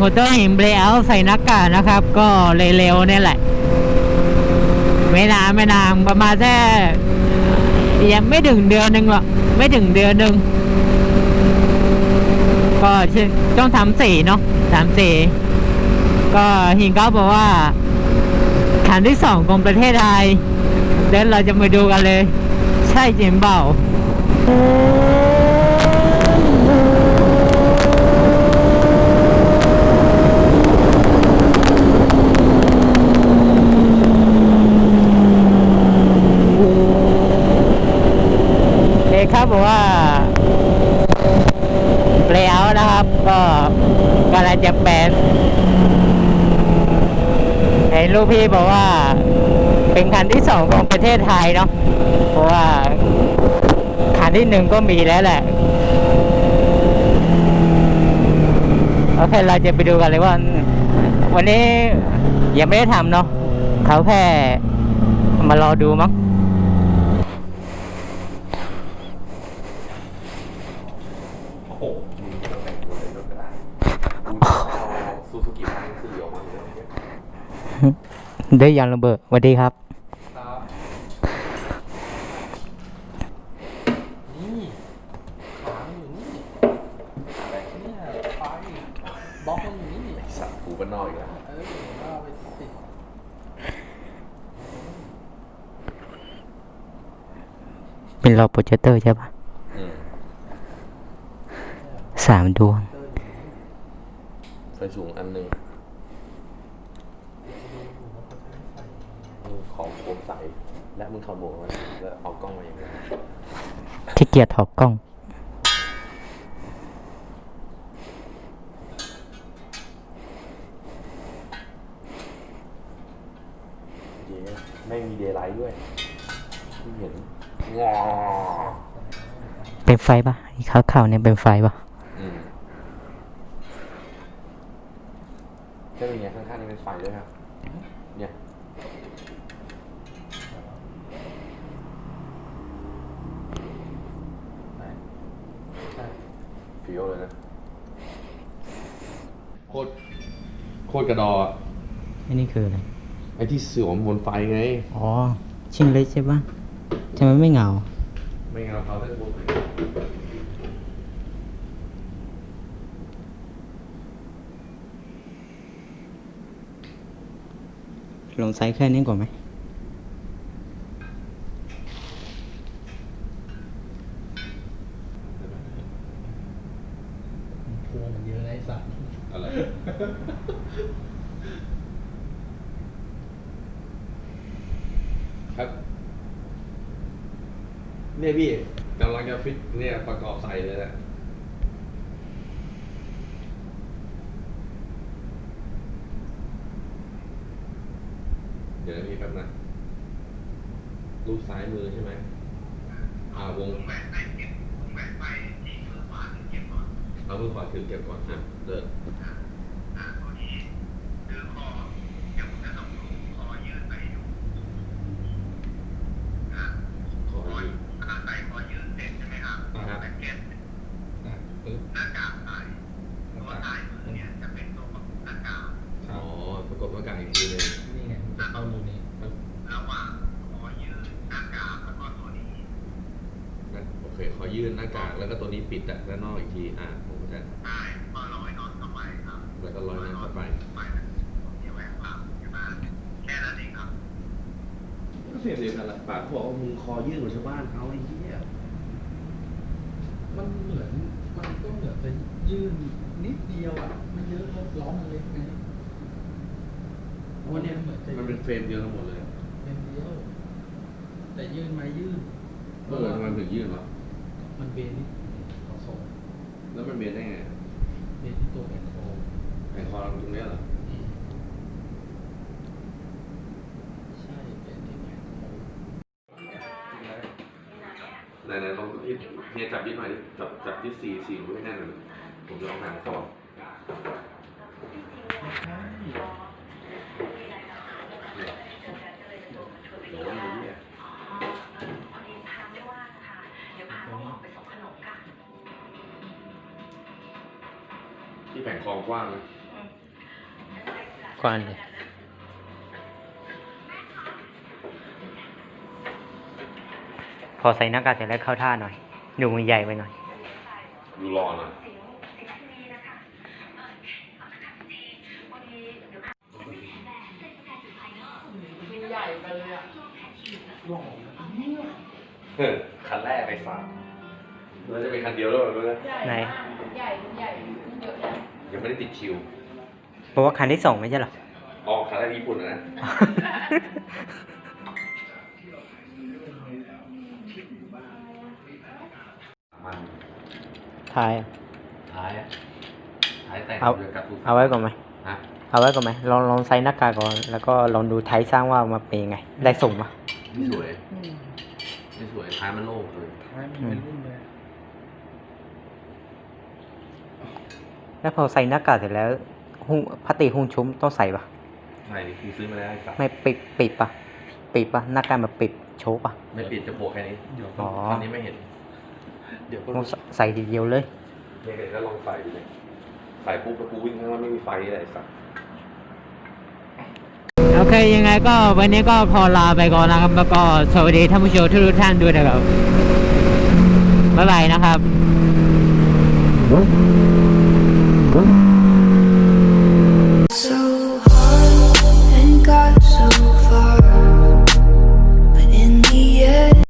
มอเตอร์หินเบรเอาใส่หน้ากากนะครับ ก็เร็วเนี่แหละ ไม่นานไม่นานประมาณแค่ยังไม่ถึงเดือนหนึ่งหรอกไม่ถึงเดือนหนึ่งก็ต้องทำสีเนาะทำสีก็หินก็บอกว่าฐานที่สองของประเทศไทยเดี๋ยวเราจะมาดูกันเลย ใช่จริงเปล่า ครับอกว่าเ a ล o u t นะครับ ก็กำลังจะแปลนเห็นลูกพี่บอกว่า เป็นคันที่สองของประเทศไทยเนาะเพราะว่าคันที่หนึ่งก็มีแล้วแหละโอเคเราจะไปดูกันเลยว่า วันนี้ยังไม่ได้ทำเนาะเขาแค่มารอดูมั้ง โอ้โหมึงจะแต่งตัวเลยก็ได้มึงจะเอา ซูซูกิพันสี่ออกมาเลยได้ยันระเบิดสวัสดีครับครับนี่ขางอยู่นี่อะไรเนี่ยไฟบล็อกมันอยู่นี่สัตว์กูบ้านนอกอีกแล้วเออว่าไปติดเป็นรอโปรเจคเตอร์ใช่ปะอืมสามดวง ไฟสูงอันหนึ่งมึงของโคมใส และมึงขโมยมันแล้วเอากล้องมาอย่างไรที่เกียจถอดกล้อง เย้ไม่มีเดย์ไลท์ด้วยที่เห็นงอเป็นไฟปะไอ้ขาวๆเนี่ยเป็นไฟปะ อืม ก็เป็นไงข้างๆนี่เป็นไฟด้วยครับ เนี่ยไหนใช่ฟิวเลยนะ โคตร โคตรกระดออะอันนี้คืออะไร ไอ้ที่สวมบนไฟไง อ๋อ ชิงเล็กใช่ปะทำไมไม่เหงา ไม่งั้นเขาจะพูด ลงไซส์แค่นี้ก่อนไหมพวงมันเยอะนะไอ้สัตว์อะไรครับเนี่ยพี่กำลังจะฟิตเนี่ยประกอบใส่เลยแหละเดี๋ยวนะพี่แป๊บนะรูปซ้ายมือใช่ไหมอ่าวงเอามือขวาถือเก็บก่อนอะเลิกขอยืดอ่าครับอะปึ๊บอ๋อประกบหน้ากากอีกทีหนึงนี่ไงมันจะเข้ารูนี้ปึ๊บ งั้นโอเค ขอ ยื่นหน้ากากแล้วก็ตัวนี้ปิดอะด้านนอกอีกทีอ่าผมเข้าใจแล้วก็ร้อยน้ำเข้าไปก็เสียงเดียวกันแหละปากเขาบอกว่ามึงคอยื่นเหมือนชาวบ้านเขาไอ้เหี้ยมันเหมือนมันก็เหมือนเป็นยื่นนิดเดียวอะมันเยอะแล้วล้อมมันเล็กไงวันนี้เหมือนจะมันเป็นเฟรมเดียวทั้งหมดเลยเป็นเดียวแต่ยื่นไม้ยื่นเมื่อไหร่มันถึงยื่นวะ มันเบนนิดขอส่งแล้วมันเบนได้ไงเบนที่ตัวแอนโคไอ้คอเราตรงเนี้ยเหรออืมใช่เป็นที่แอนโคไหนไหนลองที่เฮียจับยึดหน่อยดิจับจับที่สี่สี่รู้ให้แน่นเลยผมจะลองหาข้อเที่แผงคลองกว้างนะอกว้างเลยพอใส่หน้ากากเสร็จแล้วเข้าท่าหน่อย ดูมันใหญ่ไปหน่อย ดูรอหน่อยเออคันแรกไปฝาก มันจะเป็นคันเดียวแล้วเหรอรู้ไหมไหน ใหญ่ใหญ่เยอะใหญ่ยังไม่ได้ติดชิวเพราะว่าคันที่สองไม่ใช่เหรออ๋อคันแรกญี่ปุ่นนะ มันท้ายท้ายอะท้ายแต่งเอาด้วยกระตุ้นเอาไว้ก่อนไหม ฮะเอาไว้ก่อนไหมลองลองใส่หน้ากากก่อน แล้วก็ลองดูไทยสร้างว่ามันเป็นยังไง ได้ส่งปะไม่สวย ไม่สวยท้ายมันโล่งเลย ท้ายมันเป็นรุ่นเลย แล้วพอใส่หน้ากากเสร็จแล้วหุ้งพลาสติกหุ้งชุ้มต้องใส่ปะใช่กูซื้อมาแล้วไอ้สัตว์ไม่ปิดปิดปะปิดปะหน้ากากแบบปิดโชว์ปะ ไม่ปิดจะโผล่แค่นี้เดี๋ยวอ๋อตอนนี้ไม่เห็น เดี๋ยวก็ต้องใส่ทีเดียวเลย เนี่ยเดี๋ยวก็ลองใส่ดูเลยใส่ปุ๊บแล้วกูวิ่งข้างล่างไม่มีไฟอะไรสักโอเคยังไงก็วันนี้ก็ขอลาไปก่อนนะครับ แล้วก็สวัสดีท่านผู้ชมทุกท่านด้วยนะครับบ๊ายบายนะครับ Huh?